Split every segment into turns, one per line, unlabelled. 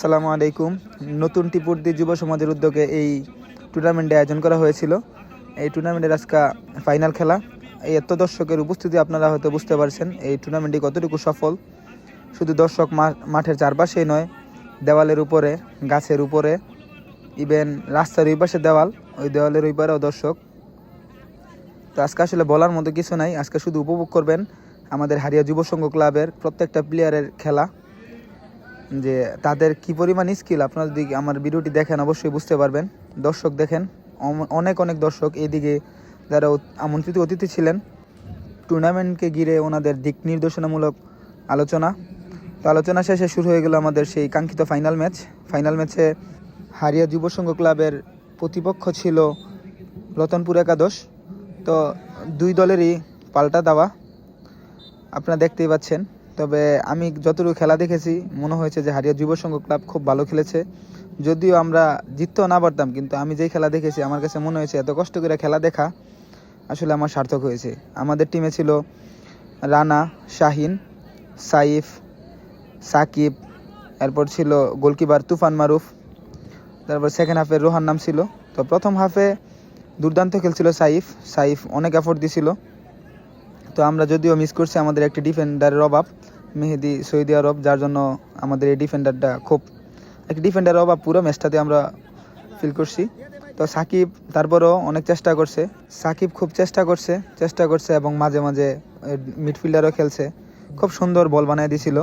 আসসালামু আলাইকুম। নতুন টিপুরদি যুব সমাজের উদ্যোগে এই টুর্নামেন্টে আয়োজন করা হয়েছিল। এই টুর্নামেন্টের আজকে ফাইনাল খেলা। এই এত দর্শকের উপস্থিতি আপনারা হয়তো বুঝতে পারছেন এই টুর্নামেন্টটি কতটুকু সফল। শুধু দর্শক মাঠের চারপাশেই নয়, দেওয়ালের উপরে, গাছের উপরে ইভেন রাস্তার ওই পাশে দেওয়াল, ওই দেওয়ালের ওই পারেও দর্শক। তো আজকে আসলে বলার মতো কিছু নাই। আজকে শুধু উপভোগ করবেন আমাদের হারিয়া যুব সংঘ ক্লাবের প্রত্যেকটা প্লেয়ারের খেলা। যে তাদের কি পরিমাণ স্কিল আপনারা যদি আমার ভিডিওটি দেখেন, অবশ্যই বুঝতে পারবেন। দর্শক দেখেন অনেক অনেক দর্শক এইদিকে যারা আমন্ত্রিত অতিথি ছিলেন, টুর্নামেন্টকে ঘিরে ওনাদের দিক নির্দেশনামূলক আলোচনা। তো আলোচনা শেষে শুরু হয়ে গেল আমাদের সেই কাঙ্ক্ষিত ফাইনাল ম্যাচ ফাইনাল ম্যাচে হারিয়া যুব সংঘ ক্লাবের প্রতিপক্ষ ছিল রতনপুর একাদশ। তো দুই দলেরই পাল্টা দাওয়া, আপনারা দেখতেই পাচ্ছেন। তবে আমি যতটুকু খেলা দেখেছি, মনে হয়েছে যে হারিয়া যুব সংঘ ক্লাব খুব ভালো খেলেছে। যদিও আমরা জিততেও না পারতাম, কিন্তু আমি যেই খেলা দেখেছি, আমার কাছে মনে হয়েছে এত কষ্ট করে খেলা দেখা আসলে আমার সার্থক হয়েছে। আমাদের টিমে ছিল রানা, শাহিন, সাইফ, সাকিব, এরপর ছিল গোলকিপার তুফান মারুফ, তারপর সেকেন্ড হাফে রোহান নাম ছিল। তো প্রথম হাফে দুর্দান্ত খেলছিল সাইফ সাইফ অনেক এফোর্ট দিছিল। তো আমরা যদিও মিস করছি আমাদের একটি ডিফেন্ডারের অভাব, মেহেদি সৌদি আরব যার জন্য আমাদের এই ডিফেন্ডারটা খুব, একটি ডিফেন্ডারের অভাব পুরো ম্যাচটাতে আমরা ফিল করছি। তো সাকিব তারপরেও অনেক চেষ্টা করছে, সাকিব খুব চেষ্টা করছে চেষ্টা করছে এবং মাঝে মাঝে মিডফিল্ডারও খেলছে। খুব সুন্দর বল বানিয়ে দিছিল।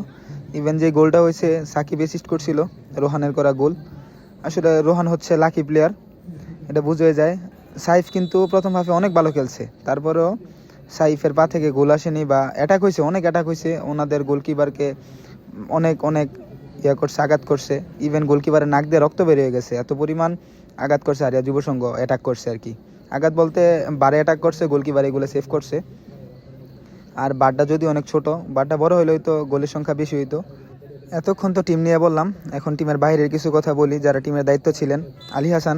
ইভেন যে গোলটা হয়েছে, সাকিব অ্যাসিস্ট করছিল, রোহানের করা গোল। আসলে রোহান হচ্ছে লাকি প্লেয়ার এটা বুঝে যায়। সাইফ কিন্তু প্রথম হাফে অনেক ভালো খেলছে, তারপরেও সাইফের পা থেকে গোল আসেনি বা অ্যাটাক হয়েছে অনেক অ্যাটাক হয়েছে ওনাদের গোলকিপারকে অনেক অনেক ইয়া করছে, আঘাত করছে। ইভেন গোলকিপারের নাক দিয়ে রক্ত বেরিয়ে গেছে। এত পরিমাণ আঘাত করছে আরিয়া যুব সংঘ অ্যাটাক করছে আর কি। আঘাত বলতে বারে অ্যাটাক করছে গোলকিপার এগুলো সেভ করছে। আর বারটা যদি অনেক ছোট বারটা বড় হইলে হয়তো গোলের সংখ্যা বেশি হইতো। এতক্ষণ তো টিম নিয়ে বললাম, এখন টিমের বাইরের কিছু কথা বলি, যারা টিমের দায়িত্ব ছিলেন। আলী হাসান,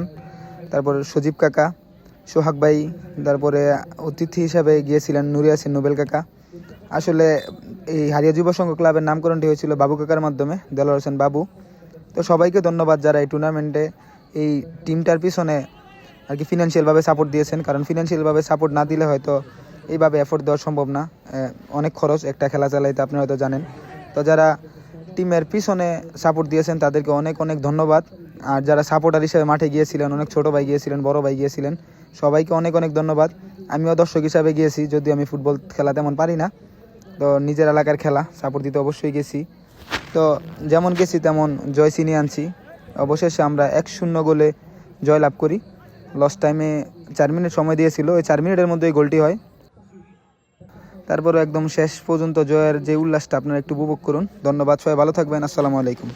তারপর সজীব কাকা সোহাগ ভাই, তারপরে অতিথি হিসাবে গিয়েছিলেন নুরি ইয়াসিন নোবেল কাকা। আসলে এই হারিয়া যুব সংঘ ক্লাবের নামকরণটি হয়েছিল বাবু কাকার মাধ্যমে দেলোয়ার হোসেন বাবু। তো সবাইকে ধন্যবাদ যারা এই টুর্নামেন্টে এই টিমটার পিছনে আর কি ফিনান্সিয়ালভাবে সাপোর্ট দিয়েছেন। কারণ ফিনান্সিয়ালভাবে সাপোর্ট না দিলে হয়তো এইভাবে এফোর্ট দেওয়া সম্ভব না। অনেক খরচ, একটা খেলা চালাইতে আপনি হয়তো জানেন। তো যারা টিমের পিছনে সাপোর্ট দিয়েছেন, তাদেরকে অনেক অনেক ধন্যবাদ। আর যারা সাপোর্টার হিসেবে মাঠে গিয়েছিলেন, অনেক ছোট ভাই গিয়েছিলেন, বড় ভাই গিয়েছিলেন, সবাইকে অনেক অনেক ধন্যবাদ। আমিও দর্শক হিসাবে গিয়েছি, যদিও আমি ফুটবল খেলা তেমন পারি না। তো নিজের এলাকার খেলা সাপোর্ট দিতে অবশ্যই গেছি। তো যেমন গেছি, তেমন জয় ছিনিয়ে আনছি। অবশেষে আমরা এক শূন্য গোলে জয় লাভ করি। লস টাইমে চার মিনিট সময় দিয়েছিল। ওই চার মিনিটের মধ্যে গোলটি হয়। তারপরে একদম শেষ পর্যন্ত জয়ের যে উল্লাসটা আপনারা একটু উপভোগ করুন। ধন্যবাদ, সবাই ভালো থাকবেন, আসসালামু আলাইকুম।